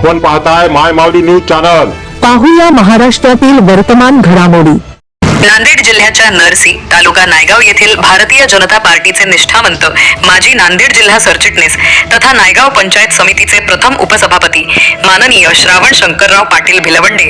आपण पाहताय माय माऊली news channel. पाहूया महाराष्ट्रातील वर्तमान घडामोडी. नांदेड जिल्ह्याच्या नरसी तालुका नायगाव येथील भारतीय जनता पार्टीचे निष्ठावंत माजी नांदेड जिल्हा सरचिटणीस तथा नायगाव पंचायत समितीचे प्रथम उपसभापती माननीय श्रावण शंकरराव पाटील भिलवंडे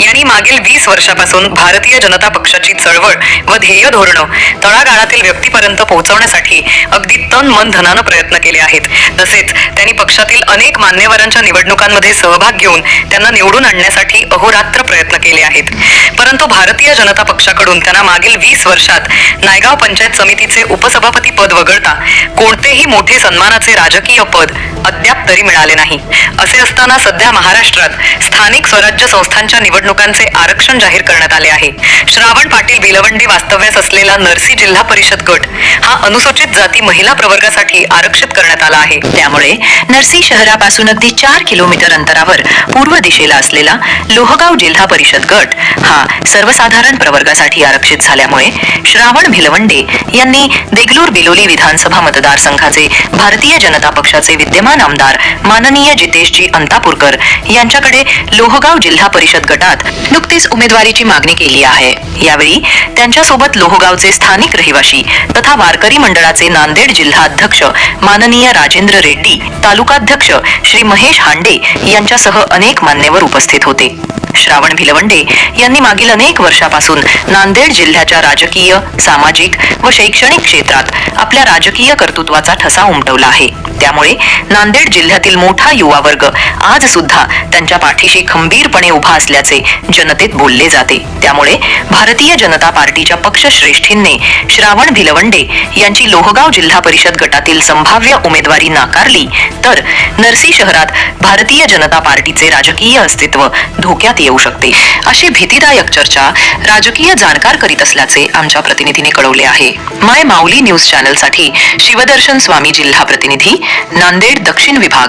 यांनी मागील वीस वर्षापासून भारतीय जनता पक्षाची चळवळ व ध्येय धोरणं तळागाळातील व्यक्तीपर्यंत पोहोचवण्यासाठी अगदी तन मन धनानं प्रयत्न केले आहेत. तसेच त्यांनी पक्षातील अनेक मान्यवरांच्या निवडणुकांमध्ये सहभाग घेऊन त्यांना निवडून आणण्यासाठी अहोरात्र प्रयत्न केले आहेत. परंतु भारतीय जनता पक्षाकडून त्यांना मागील वीस वर्षात नायगाव पंचायत समितीचे उपसभापती पद वगळता कोणतेही मोठे सन्मानाचे राजकीय पद अद्याप तरी मिळाले नाही. असे असताना सध्या महाराष्ट्रात स्थानिक स्वराज्य संस्थांच्या निवडणुकांचे आरक्षण जाहीर करण्यात आले आहे. श्रावण पाटील बिलवंडी वास्तव्यास असलेला नरसी जिल्हा परिषद गट हा अनुसूचित जाती महिला प्रवर्गासाठी आरक्षित करण्यात आला आहे. त्यामुळे नरसी शहरापासून अगदी चार किलोमीटर अंतरावर पूर्व दिशेला असलेला लोहगाव जिल्हा परिषद गट हा सर्वसाधारण प्रवर्गासाठी आरक्षित झाल्यामुळे श्रावण भिलवंडे यांनी देगलूर बिलोली विधानसभा मतदारसंघाचे भारतीय जनता पक्षाचे विद्यमान आमदार माननीय जितेशजी अंतापूरकर यांच्याकडे लोहगाव जिल्हा परिषद गटात नुकतीच उमेदवारीची मागणी केली आहे. यावेळी त्यांच्यासोबत लोहगावचे स्थानिक रहिवासी तथा वारकरी मंडळाचे नांदेड जिल्हा अध्यक्ष माननीय राजेंद्र रेड्डी तालुकाध्यक्ष श्री महेश हांडे यांच्यासह अनेक मान्यवर उपस्थित होते. श्रावण भिलवंडे यांनी मागील अनेक वर्षापासून नांदेड जिल्ह्याच्या राजकीय सामाजिक व शैक्षणिक क्षेत्रात आपल्या राजकीय कर्तृत्वाचा ठसा उमटवला आहे. त्यामुळे नांदेड जिल्ह्यातील मोठा युवा वर्ग आज सुद्धा त्यांच्या पाठीशी खंबीरपणे उभा असल्याचे जनतेत बोलले जाते. त्यामुळे भारतीय जनता पार्टीच्या पक्षश्रेष्ठींनी श्रावण भिलवंडे यांची लोहगाव जिल्हा परिषद गटातील संभाव्य उमेदवारी नाकारली तर नरसी शहरात भारतीय जनता पार्टीचे राजकीय अस्तित्व धोक्यात येऊ शकते. अशी भीतीदायक चर्चा राजकीय जाणकार करीत असल्याचे आमच्या प्रतिनिधीने कळवले आहे. माय माऊली न्यूज चॅनलसाठी शिवदर्शन स्वामी जिल्हा प्रतिनिधी नांदेड दक्षिण विभाग.